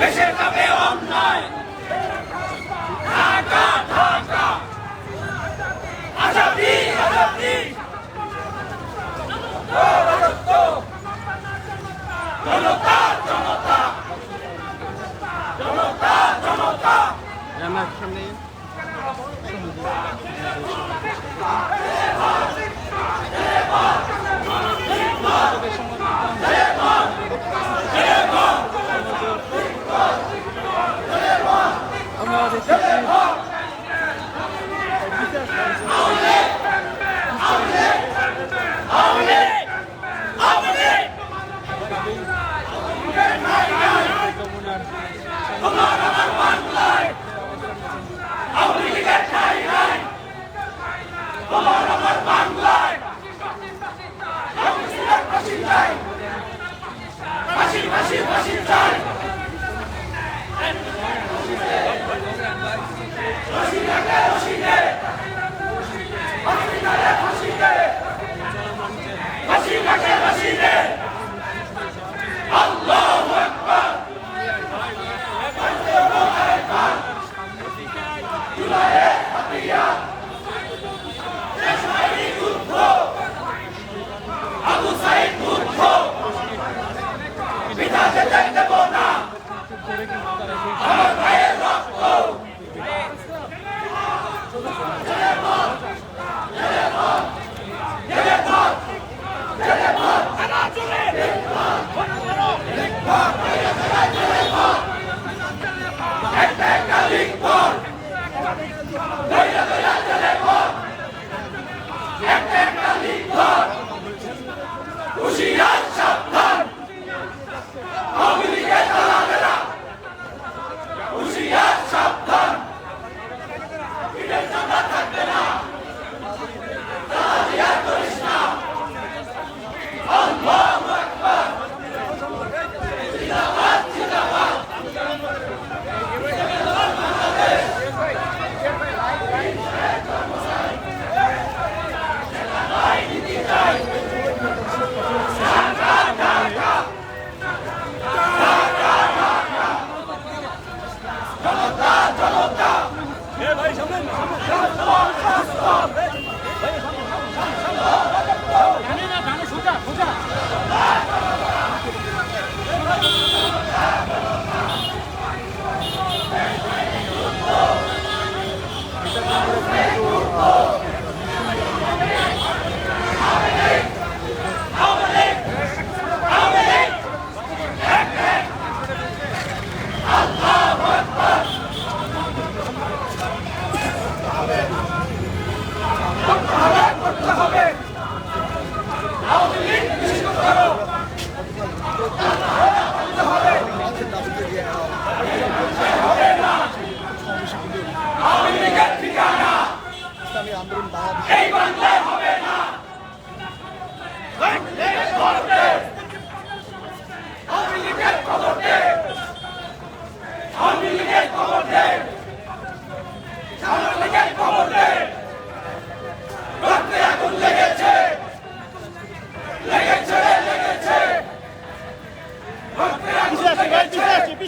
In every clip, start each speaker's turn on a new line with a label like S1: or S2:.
S1: 没钱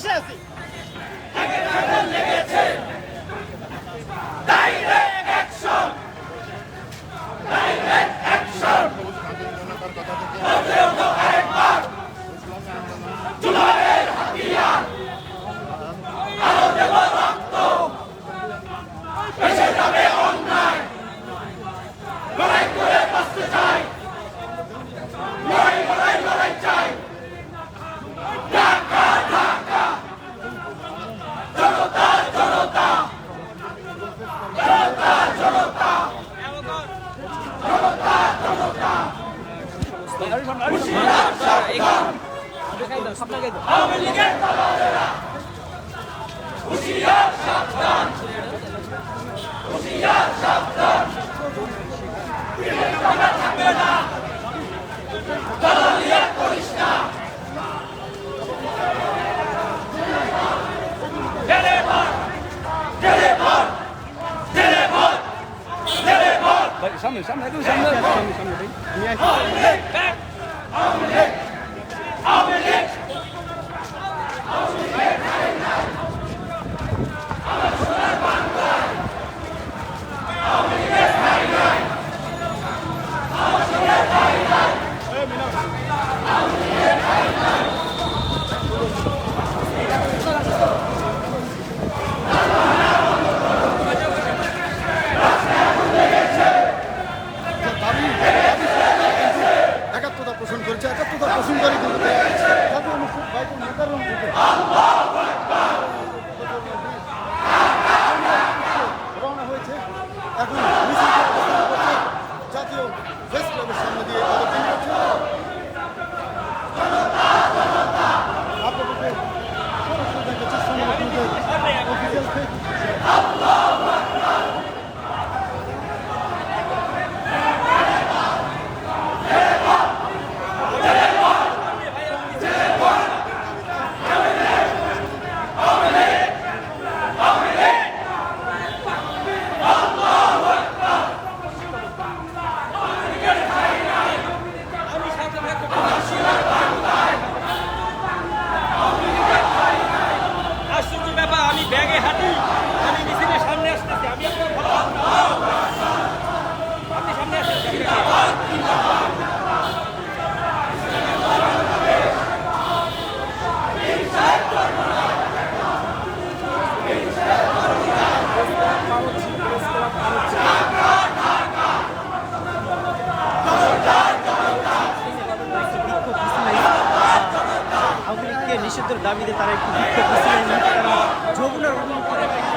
S1: কিসে আছি।
S2: তাই সামনে সামনে সামনে সামনে ভাই
S3: জাতীয় মুসলিম বাইতুল মুকাররম থেকে রওনা হয়েছে এখন জাতীয় প্রেস ক্লাবের সামনে দিয়ে
S4: ব্যাগে হাঁটি
S5: নিষিদ্ধের দাবিতে তারা একটু বিক্ষোভ যমুনার অবমুখে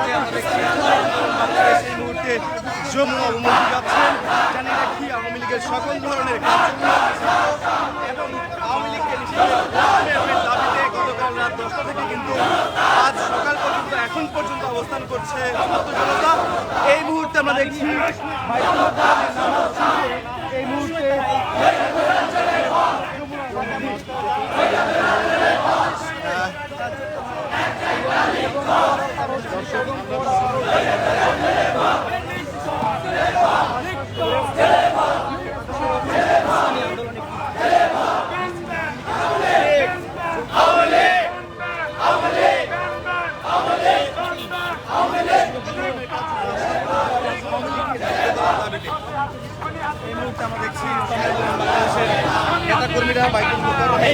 S3: দাবিতে আমরা দেখছি সেই মুহূর্তে জম্মু অবমুখী যাচ্ছেন। জানি রাখি আওয়ামী লীগের সকল ধরনের এবং আওয়ামী লীগকে দাবিতে গতকাল রাত দশটা থেকে কিন্তু আজ সকাল পর্যন্ত, এখন পর্যন্ত অবস্থান করছে জনতা। এই মুহূর্তে আমরা দেখছি বাংলাদেশের নেতাকর্মীরা বাইকুল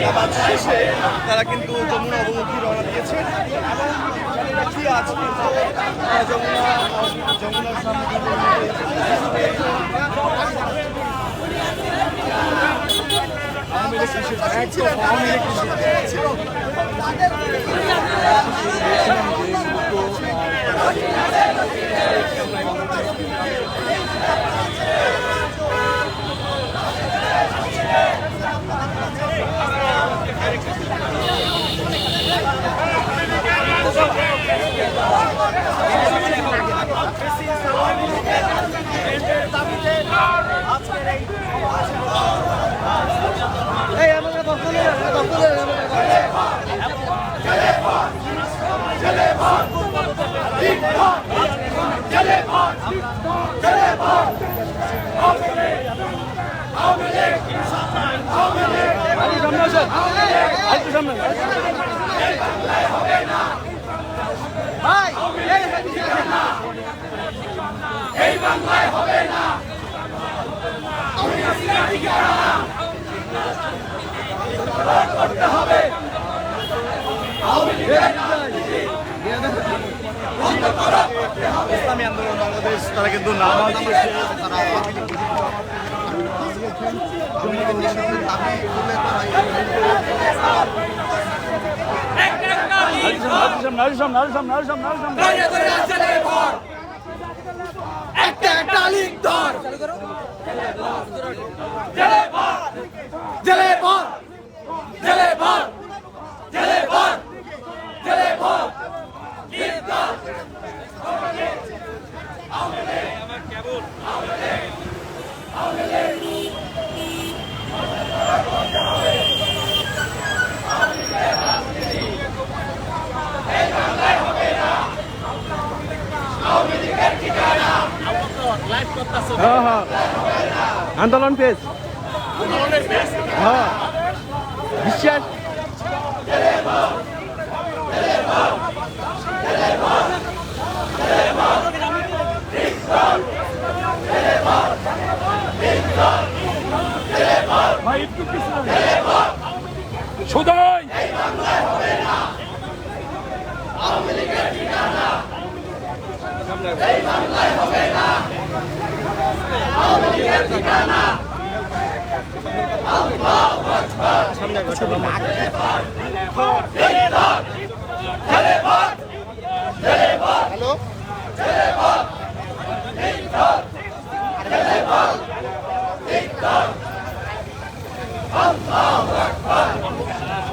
S3: নামাজ শেষে তারা কিন্তু যমুনা অবমুখী রওনা দিয়েছে এবং রাখি আজ কিন্তু যমুনা, যমুনার সামনে কিন্তু আওয়ামী লীগ নিষিদ্ধ, একদম আওয়ামী লীগ নিষিদ্ধ।
S2: আরেকটু সামনে আসেন আরেকটু সামনে।
S3: তারা কিন্তু পড়ছে তারা
S1: একটা একটা লিঙ্ক ধর জেলে ভর
S2: হ্যাঁ আন্দোলন পেজ হ্যাঁ বিশ্বাস ভাই একটু পিছনে
S1: সুদয়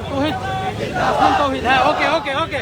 S2: তৌহিদ তৌহিদ হ্যাঁ ওকে ওকে ওকে।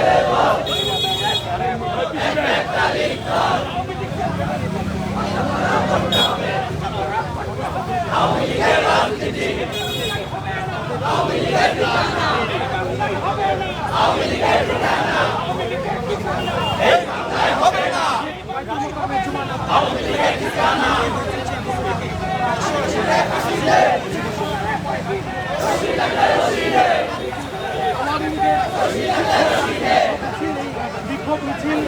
S2: মিছিল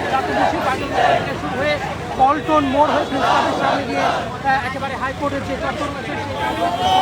S2: থেকে শুরু হয়ে পল্টন মোড় হয়ে প্রেসক্লাবের সামনে গিয়ে একেবারে হাইকোর্টের যে চত্বর রয়েছে